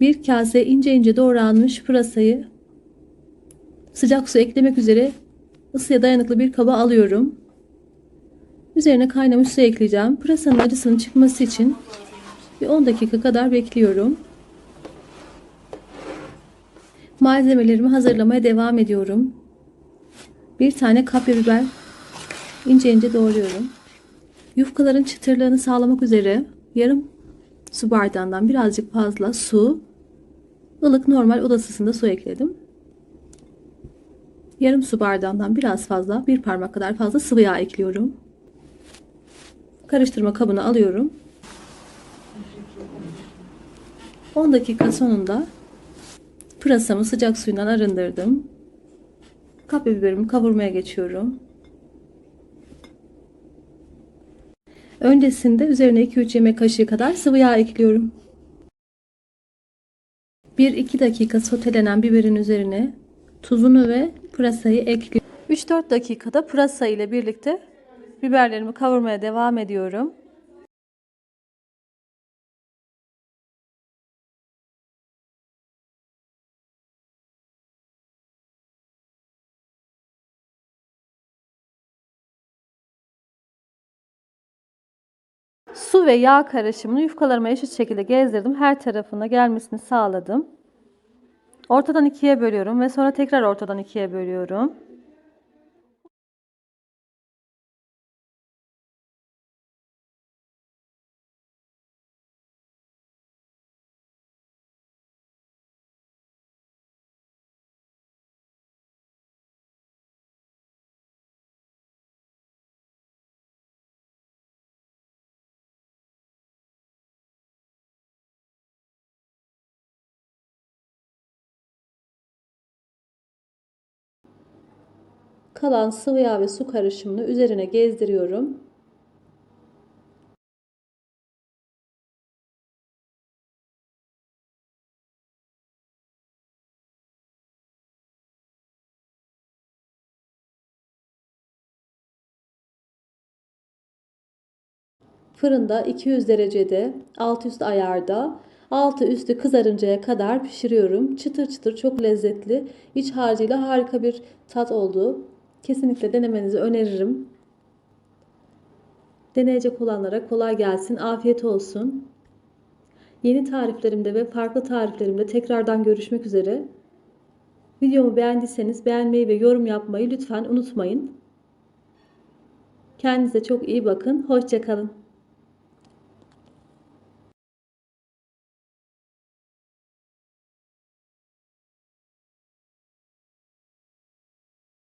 Bir kase ince ince doğranmış pırasayı sıcak su eklemek üzere ısıya dayanıklı bir kaba alıyorum. Üzerine kaynamış su ekleyeceğim. Pırasanın acısının çıkması için bir 10 dakika kadar bekliyorum. Malzemelerimi hazırlamaya devam ediyorum. Bir tane kapya biber ince ince doğruyorum. Yufkaların çıtırlığını sağlamak üzere yarım su bardağından birazcık fazla su, ılık normal oda ısısında su ekledim. Yarım su bardağından biraz fazla, bir parmak kadar fazla sıvı yağ ekliyorum. Karıştırma kabına alıyorum. 10 dakika sonunda pırasamı sıcak suyundan arındırdım. Kapya biberimi kavurmaya geçiyorum. Öncesinde üzerine 2-3 yemek kaşığı kadar sıvı yağ ekliyorum. 1-2 dakika sotelenen biberin üzerine tuzunu ve pırasayı ekliyorum. 3-4 dakikada pırasa ile birlikte biberlerimi kavurmaya devam ediyorum. Su ve yağ karışımını yufkalarıma eşit şekilde gezdirdim. Her tarafına gelmesini sağladım. Ortadan ikiye bölüyorum ve sonra tekrar ortadan ikiye bölüyorum. Kalan sıvı yağ ve su karışımını üzerine gezdiriyorum. Fırında 200 derecede alt üst ayarda altı üstü kızarıncaya kadar pişiriyorum. Çıtır çıtır çok lezzetli. İç harcıyla harika bir tat oldu. Kesinlikle denemenizi öneririm. Deneyecek olanlara kolay gelsin, afiyet olsun. Yeni tariflerimde ve farklı tariflerimde tekrardan görüşmek üzere. Videomu beğendiyseniz beğenmeyi ve yorum yapmayı lütfen unutmayın. Kendinize çok iyi bakın. Hoşçakalın.